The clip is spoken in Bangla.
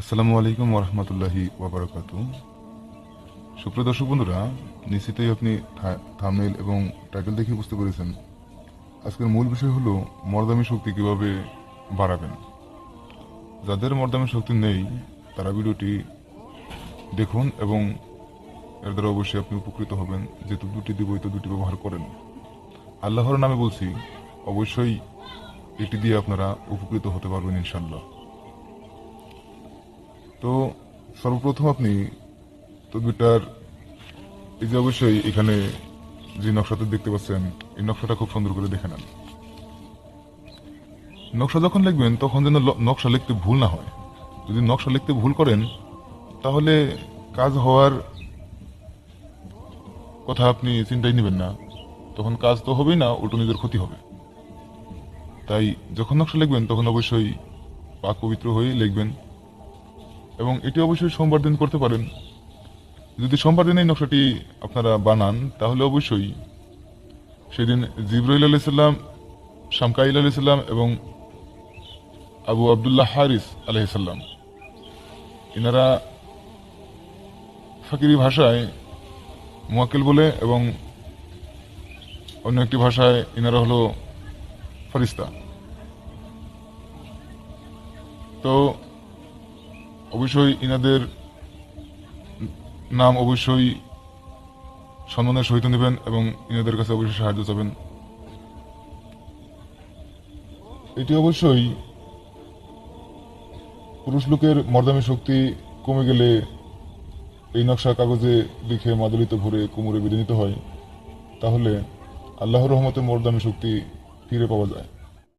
আসসালামু আলাইকুম ওরহমতুল্লাহি ওবরাকাত সুপ্রিয় দর্শক বন্ধুরা, নিশ্চিতই আপনি থামনেল এবং টাইটেল দেখে বুঝতে পেরেছেন। আজকের মূল বিষয় হলো মর্দামি শক্তি কীভাবে বাড়াবেন। যাদের মর্দামি শক্তি নেই, তারা ভিডিওটি দেখুন এবং এর দ্বারা অবশ্যই আপনি উপকৃত হবেন, যেহেতু দুটি দিব তো দুটি ব্যবহার করেন। আল্লাহর নামে বলছি, অবশ্যই এটি দিয়ে আপনারা উপকৃত হতে পারবেন ইনশাল্লাহ তো সর্বপ্রথম আপনি তদবিরটার এই যে অবশ্যই এখানে যে নকশাটা দেখতে পাচ্ছেন, এই নকশাটা খুব সুন্দর করে দেখে নেন। নকশা যখন লিখবেন, তখন যেন নকশা লিখতে ভুল না হয়। যদি নকশা লিখতে ভুল করেন, তাহলে কাজ হওয়ার কথা আপনি চিন্তাই নেবেন না। তখন কাজ তো হবেই না, উল্টো নিজের ক্ষতি হবে। তাই যখন নকশা লিখবেন, তখন অবশ্যই পাক পবিত্র হয়ে লিখবেন। এবং এটি অবশ্যই সোমবার দিন করতে পারেন। যদি সোমবার দিন এই নকশাটি আপনারা বানান, তাহলে অবশ্যই সেদিন জিব্রাইল আলাইসাল্লাম শামকাইল আলাইসাল্লাম এবং আবু আবদুল্লাহ হারিস আলাইসাল্লাম এনারা ফাকিরি ভাষায় মোয়াক্কেল বলে এবং অন্য একটি ভাষায় এনারা হলো ফরিস্তা। তো অবশ্যই ইনাদের নাম অবশ্যই সম্মানের সহিত নেবেন এবং ইনাদের কাছে অবশ্যই সাহায্য চাবেন। এটি অবশ্যই পুরুষ লোকের মর্দামি শক্তি কমে গেলে এই নকশা কাগজে লিখে মাদলিতে ভরে কোমরে বেঁধে হয়। তাহলে আল্লাহর রহমতের মর্দামি শক্তি ফিরে পাওয়া যায়।